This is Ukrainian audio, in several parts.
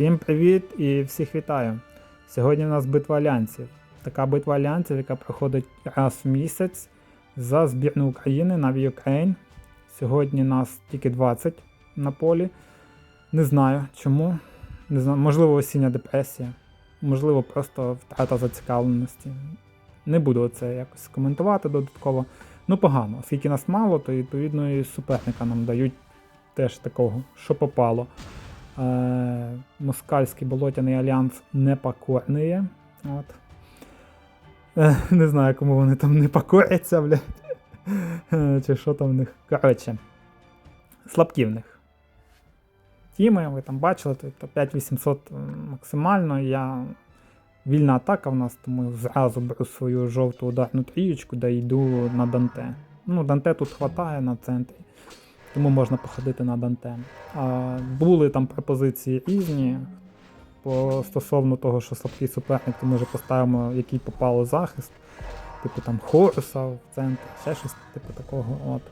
Всім привіт і всіх вітаю! Сьогодні у нас битва альянсів. Така битва альянсів, яка проходить раз в місяць за збірну України на Ukraine. Сьогодні нас тільки 20 на полі. Не знаю чому. Не знаю, можливо, осіння депресія, можливо, просто втрата зацікавленості. Не буду це якось коментувати додатково. Ну, погано, оскільки нас мало, то відповідно і суперника нам дають теж такого, що попало. Е, Москальський болотяний альянс не покорний. От. Е, не знаю, кому вони там не покоряться, блядь. Е, Чи що там в них. Коротше. Слабкі в них. Тіми, ви там бачили, тобто 5800 максимально. Я вільна атака в нас, тому зразу беру свою жовту ударну трієчку да йду на Данте. Ну, Данте тут хватає на центрі, тому можна походити на Данте. А, були там пропозиції різні. По стосовно того, що слабкий суперник, то ми вже поставимо, який попало захист, типу там Хоруса в центр, ще щось типу такого. От.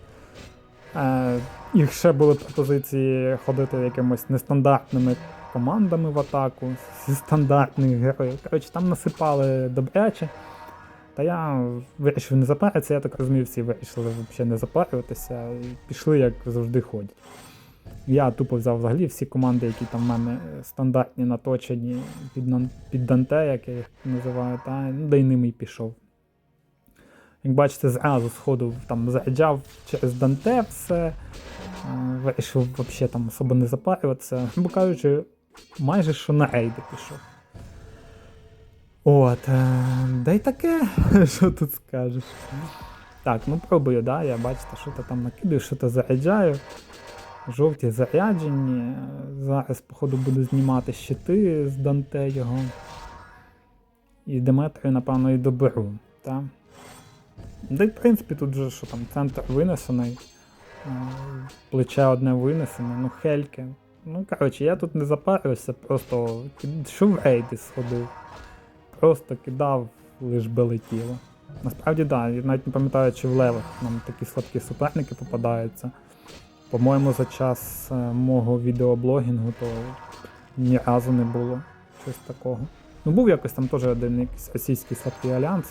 Е, і ще були пропозиції ходити якимось нестандартними командами в атаку зі стандартних героїв. Коротше, там насипали добряче. Та я вирішив не запаритися, я так розумію, всі вирішили взагалі не запарюватися і пішли, як завжди ходять. Я тупо взяв взагалі всі команди, які там в мене стандартні, наточені під, під Данте, як я їх називаю, та, ну, да й ними й пішов. Як бачите, зразу сходу там заряджав через Данте все. е, Вирішив взагалі там особо не запарюватися. Бо кажучи, майже що на рейди пішов. От, е, да й таке, що тут скажеш. Так, ну пробую, да, я бачите, що то там накидаю, що то заряджаю. Жовті заряджені. Зараз, походу, буду знімати щити з Данте його. І Деметрію, напевно, і доберу. Та? Да й в принципі тут же що там центр винесений. е, Плече одне винесене, ну хельки. Ну, коротше, я тут не запарився, просто що в рейди сходив. Просто кидав, лиш би летіло. Насправді, так, да, навіть не пам'ятаю, чи в левах нам такі слабкі суперники попадаються. По-моєму, за час е, мого відеоблогінгу то ні разу не було щось такого. Ну, був якось там теж один якийсь російський слабкий альянс,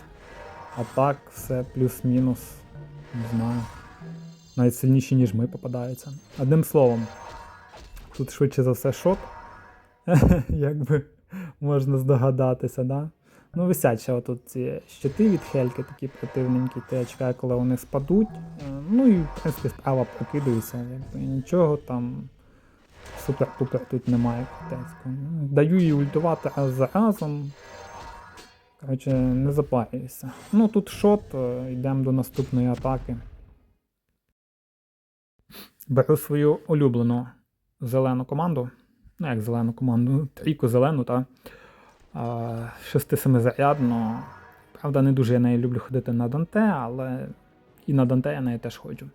а так все плюс-мінус, не знаю. Навіть сильніші, ніж ми попадаються. Одним словом, тут швидше за все шот, як би можна здогадатися, да? Ну, висять ще отут ці щити від Хельки, такі противненькі, то я коли вони спадуть. Е, Ну і, в принципі, справа прокидується, якби нічого там супер-пупер тут немає. Ну, Даю їй ультувати раз за разом. Коротше, не запарююся. Ну тут шот, е, йдемо до наступної атаки. Беру свою улюблену зелену команду. Ну, як зелену команду, трійку зелену, та. 6-7 зарядно. Правда, не дуже я нею люблю ходити на Данте, але і на Данте я нею теж ходжу.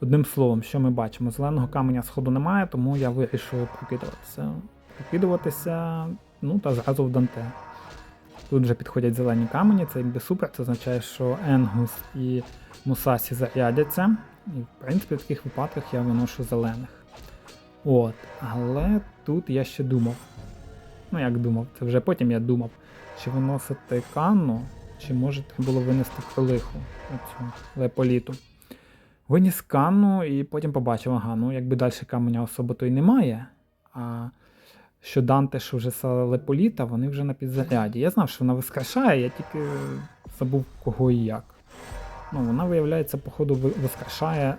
Одним словом, що ми бачимо? Зеленого каменя сходу немає, тому я вирішую прокидуватися. Прокидуватися, ну та зразу в Данте. Тут вже підходять зелені камені, це якби супер, це означає, що Енгус і Мусасі зарядяться. І в принципі в таких випадках я виношу зелених. От, але тут я ще думав. Ну, як думав, це вже потім я думав, чи виносити канну, чи може було винести кролиху, оцю леполіту. Виніс канну і потім побачив, ага, ну якби далі каменя особо то й немає. А що Данте, що вже леполіта, вони вже на підзаряді. Я знав, що вона воскрешає, я тільки забув кого і як. Ну, вона, виявляється, походу, ви- воскрешає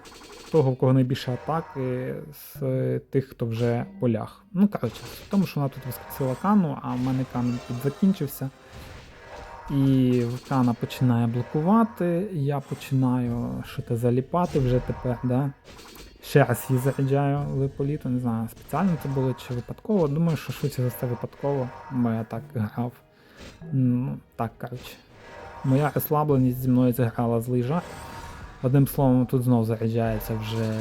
того, в кого найбільше атаки з тих, хто вже в полях. Ну, коротше, в тому, що вона тут воскресила кану, а в мене тут закінчився. І Кана починає блокувати, я починаю що-то заліпати вже тепер, да? Ще раз її заряджаю липоліту, не знаю, спеціально це було чи випадково. Думаю, що швидше за все випадково, бо я так грав. Ну, так, коротше. Моя розслабленість зі мною зіграла злий жарт. Одним словом, тут знову заряджається вже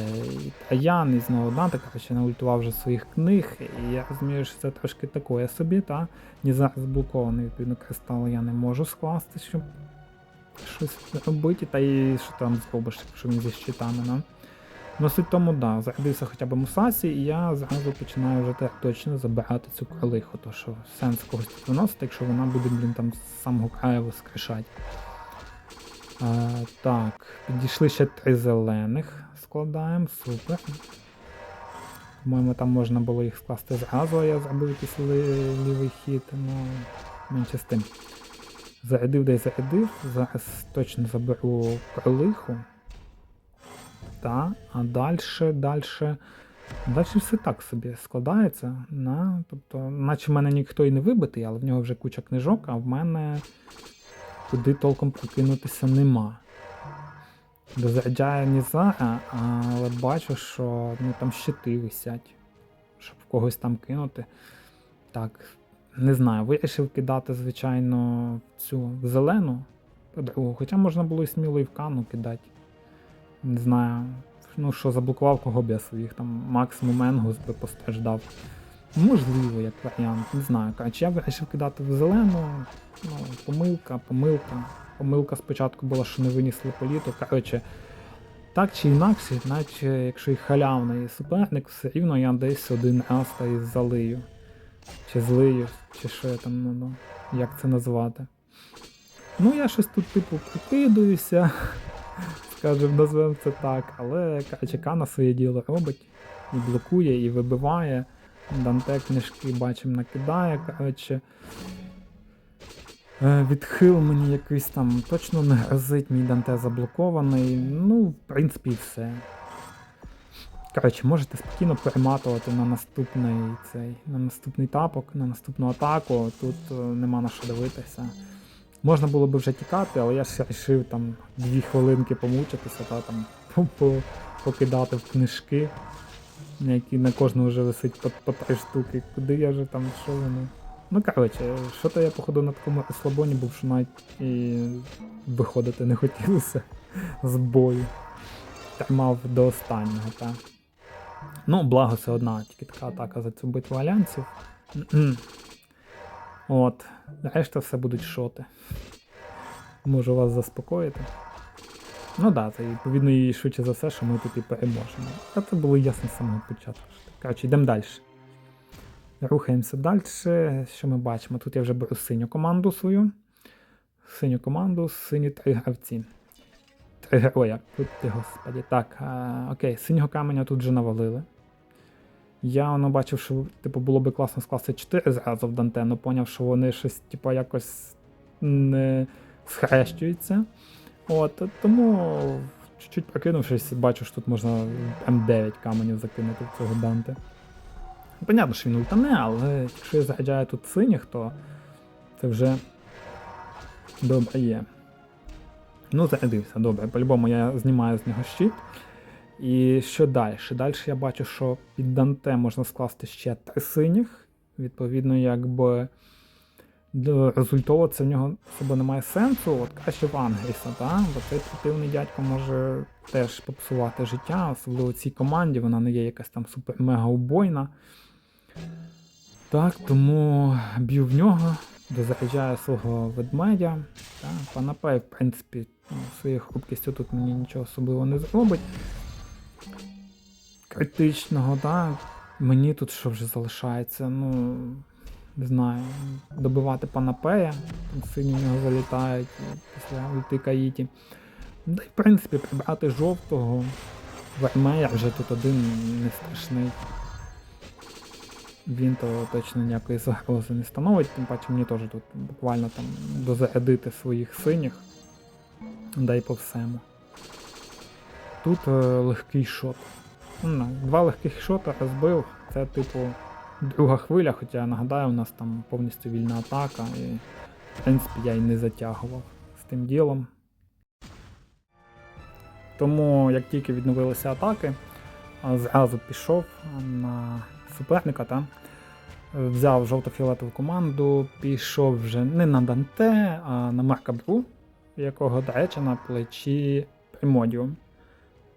Таян, і знову Данте, коротше, наультував вже своїх книг, і я розумію, що це трошки такое собі, та? Ні зараз блокований, відповідно, кристал я не можу скласти, щоб щось робити, та і що там зробиш, якщо він зі щитами, ну? Ну, суть тому, да, зарядився хоча б Мусасі, і я зразу починаю вже так точно забирати цю кролиху, то що сенс когось тут виносити, якщо вона буде, блін, там з самого краю воскрешати. Е, так, підійшли ще три зелених. Складаємо, супер. По-моєму, там можна було їх скласти зразу, а я зробив якийсь лівий хід, ну менше з тим. Зарядив де зарядив, зараз точно заберу кролиху. Та, а далі, далі. Далі все так собі складається. На, тобто, наче в мене ніхто і не вибитий, але в нього вже куча книжок, а в мене куди толком прокинутися нема. Дозаряджає Нізара, але бачу, що ну, там щити висять, щоб когось там кинути. Так, не знаю, вирішив кидати, звичайно, цю зелену подругу, хоча можна було і сміло і в кану кидати. Не знаю. Ну що, заблокував кого б я своїх, там максимум Енгус би постраждав. Можливо, як варіант, не знаю. Коротше, я вирішив кидати в зелену. Ну, помилка, помилка. Помилка спочатку була, що не винесли політу. Коротше, так чи інакше, наче якщо і халявний суперник, все рівно я десь один раз та і залию. Чи злию, чи що я там, ну, ну, як це назвати. Ну, я щось тут, типу, прикидуюся, скажімо, назвемо це так, але коротше, Кана своє діло робить, і блокує, і вибиває. Данте книжки бачимо накидає, коротше. Е, Відхил мені якийсь там точно не грозить, мій Данте заблокований. Ну, в принципі, і все. Коротше, можете спокійно перематувати на наступний цей, на наступний тапок, на наступну атаку. Тут е, нема на що дивитися. Можна було би вже тікати, але я ж вирішив там дві хвилинки помучитися та там по- по- покидати в книжки, які на кожного вже висить по, по три штуки. Куди я вже там, що воно. Ну коротше, що то я походу на такому розслабоні був, що навіть і виходити не хотілося з бою. Тримав до останнього, так. Ну, благо це одна тільки така атака за цю битву альянсів. От. Решта все будуть шоти. Можу вас заспокоїти. Ну так, да, відповідно і швидше за все, що ми тут і переможемо. А це було ясно з самого початку. Коротше, йдемо далі. Рухаємося далі. Що ми бачимо? Тут я вже беру синю команду свою. Синю команду, сині три гравці. Три героя. Тут господі. Так, а, окей, синього каменя тут вже навалили. Я воно бачив, що типу, було би класно скласти 4 зразу в Данте, але поняв, що вони щось, типу, якось не схрещуються. От, тому чуть-чуть прокинувшись, бачу, що тут можна М9 каменів закинути в цього Данте. Понятно, що він ультане, але якщо я заряджаю тут синіх, то це вже добре є. Ну, зарядився, добре. По-любому я знімаю з нього щит. І що далі? Далі я бачу, що під Данте можна скласти ще три синіх. Відповідно, якби результово це в нього особо немає сенсу. От краще в Ангріса, та? бо цей противний дядько може теж попсувати життя, особливо цій команді, вона не є якась там супер-мега убойна. Так, тому б'ю в нього, дозаряджаю свого ведмедя. Та, Панапей, в принципі, ну, своєю хрупкістю тут мені нічого особливо не зробить. Критичного, так. Мені тут що вже залишається, ну. Не знаю, добивати Панапея, сині в нього залітають після ульти Каїті. Да й в принципі прибрати жовтого. Вермея вже тут один не страшний. Він то точно ніякої загрози не становить, тим паче мені теж тут буквально там дозарядити своїх синіх. Дай по всему. Тут е, легкий шот. Ну, два легких шота розбив. Це типу друга хвиля, хоча нагадаю, у нас там повністю вільна атака, і в принципі я й не затягував з тим ділом. Тому як тільки відновилися атаки, зразу пішов на суперника та взяв жовто-фіолетову команду, пішов вже не на Данте, а на Марка Бру, якого, до речі, на плечі Примодіум.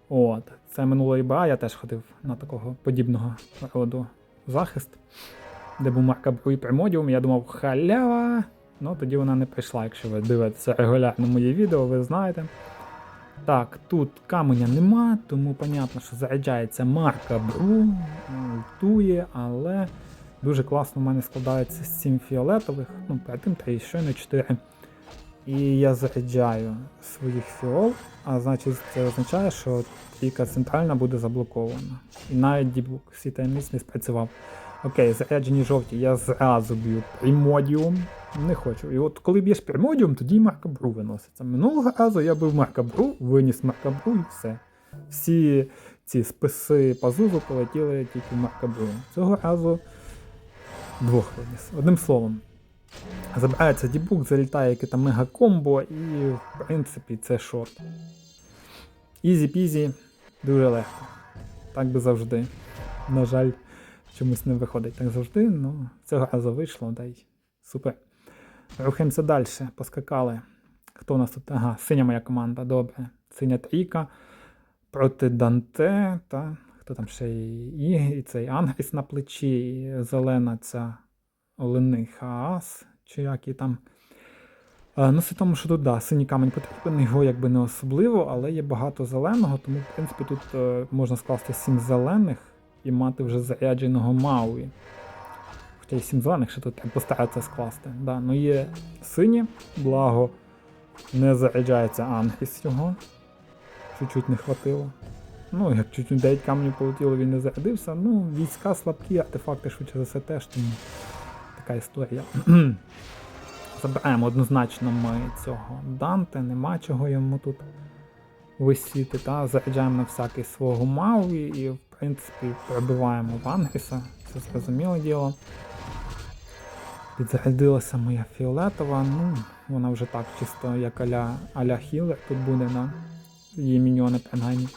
От, це минулої БА, я теж ходив на такого подібного роду захист, де був Марка Бру і Примодіум. Я думав, халява. Ну тоді вона не прийшла, якщо ви дивитеся регулярно мої відео, ви знаєте. Так, тут каменя нема, тому понятно, що заряджається марка Бру, ультує, але дуже класно в мене складається з 7 фіолетових, ну, перед тим 3, щойно 4. І я заряджаю своїх фіол, а значить це означає, що трійка центральна буде заблокована. І навіть дібук всі таємниць не спрацював. Окей, заряджені жовті, я зразу б'ю примодіум. Не хочу. І от коли б'єш примодіум, тоді марка Бру виноситься. Минулого разу я бив марка Бру, виніс марка Бру і все. Всі ці списи пазузу полетіли тільки в марка Бру. Цього разу двох виніс. Одним словом. Забирається дібук, залітає яке там мега-комбо, і в принципі це шорт. Ізі-пізі, дуже легко. Так би завжди. На жаль, чомусь не виходить так завжди, ну цього разу вийшло, дай. Супер. Рухаємося далі, поскакали. Хто у нас тут? Ага, синя моя команда, добре. Синя трійка проти Данте, та хто там ще і, і, і цей Ангріс на плечі, і зелена ця Олений Хаас, чи як і там. Е, Ну, це тому, що тут, да, синій камінь потрібен, його якби не особливо, але є багато зеленого, тому, в принципі, тут е, можна скласти 7 зелених і мати вже зарядженого Мауї. Хоча й 7 зелених, ще тут треба постаратися скласти. Да, ну є сині, благо не заряджається Ангріс його. Чуть-чуть не хватило. Ну, як чуть-чуть 9 каменів полетіло, він не зарядився. Ну, війська слабкі, артефакти швидше за все теж, тому така історія. Забираємо однозначно ми цього Данте, нема чого йому тут висіти. Та? Заряджаємо на всякий свого Мауі і, в принципі, перебиваємо Вангріса, це зрозуміле діло. Підзарядилася моя фіолетова, ну, вона вже так, чисто як аля, аля хілер тут буде на її міньйони принаймні.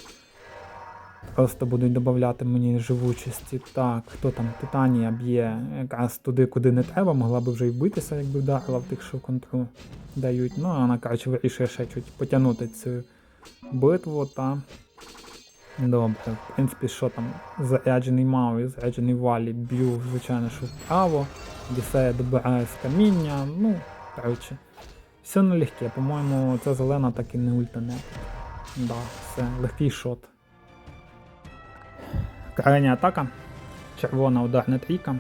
Просто будуть додати мені живучості. Так, хто там Титанія б'є якраз туди, куди не треба, могла би вже й вбитися, якби вдарила в тих, що контру дають. Ну, а вона, коротше, вирішує ще чуть потягнути цю битву та. Добре, в принципі, що там? Заряджений Мауі, заряджений валі, б'ю, звичайно, що вправо. Дісея добирає з каміння. Ну, коротше, все налегке. По-моєму, ця зелена так і не ультане. Да, все, легкий шот. Крайня атака. Червона ударна трійка.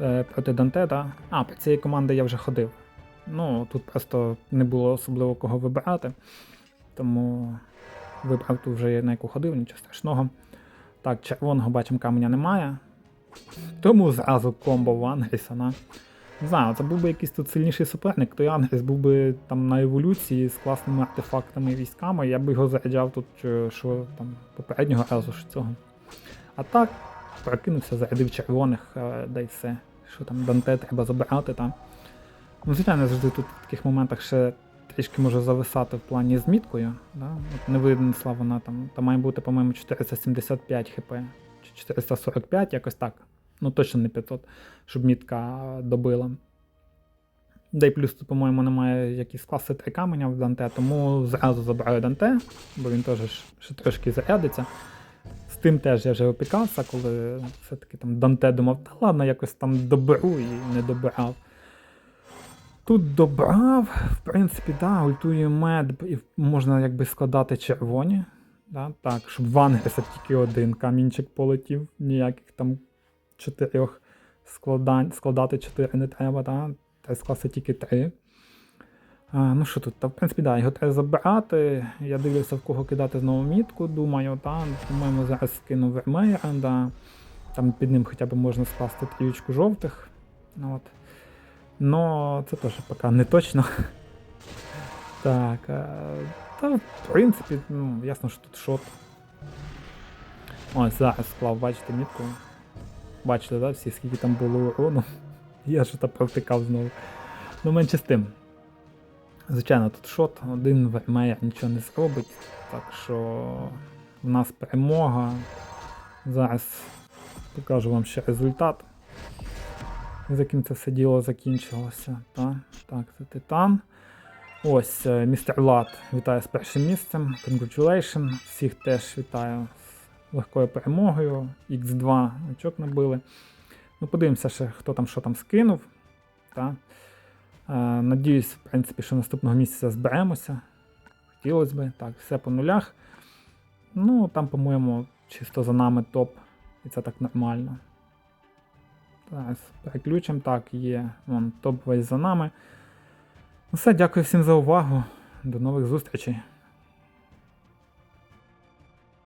Е, проти Данте, да? А, по цієї команди я вже ходив. Ну, тут просто не було особливо кого вибирати. Тому вибрав тут вже на яку ходив, нічого страшного. Так, червоного бачимо каменя немає. Тому зразу комбо в Ангріса. На. Не знаю, це був би якийсь тут сильніший суперник, то Ангріс був би там на еволюції з класними артефактами і військами, я б його заряджав тут, що, що там попереднього разу що цього. А так, прокинувся, зарядив червоних, е, да все. Що там Данте треба забирати там. Ну, звичайно, завжди тут в таких моментах ще трішки може зависати в плані з міткою. Да? От не винесла вона там. Там має бути, по-моєму, 475 хп. Чи 445, якось так. Ну точно не 500, щоб мітка добила. Да й плюс по-моєму, немає якісь класи 3 каменя в Данте, тому зразу забираю Данте, бо він теж ще трошки зарядиться. Тим теж я вже опікався, коли все-таки там Данте думав, та ладно, якось там доберу і не добирав. Тут добрав, в принципі, да, ультує мед, і можна якби складати червоні. Да, так, щоб в Ангеса тільки один камінчик полетів, ніяких там чотирьох складань, складати чотири не треба, да, треба скласти тільки три. Ну що тут? Та, в принципі, да, його треба забирати. Я дивлюся, в кого кидати знову мітку, думаю, та, по-моєму, зараз скину Вермеєра. Там під ним хоча б можна скласти трієчку жовтих. Ну, от. Но це теж поки не точно. Так. Та, в принципі, ну, ясно, що тут шот. Ось зараз склав, бачите, мітку. Бачите, да, всі, скільки там було урону. Я ж та провтикав знову. Ну, менше з тим. Звичайно, тут шот, один вермеєр нічого не зробить. Так що в нас перемога. Зараз покажу вам ще результат. З яким це все діло закінчилося. Так, так це Титан. Ось е, містер Влад вітаю з першим місцем. Congratulations. Всіх теж вітаю з легкою перемогою. Х2 очок набили. Ну, подивимося, ще, хто там що там скинув. Так. Е, Надіюсь, в принципі, що наступного місяця зберемося. хотілося би. Так, все по нулях. Ну, там, по-моєму, чисто за нами топ. І це так нормально. Так, переключимо. Так, є. Вон, топ весь за нами. Ну все, дякую всім за увагу. До нових зустрічей.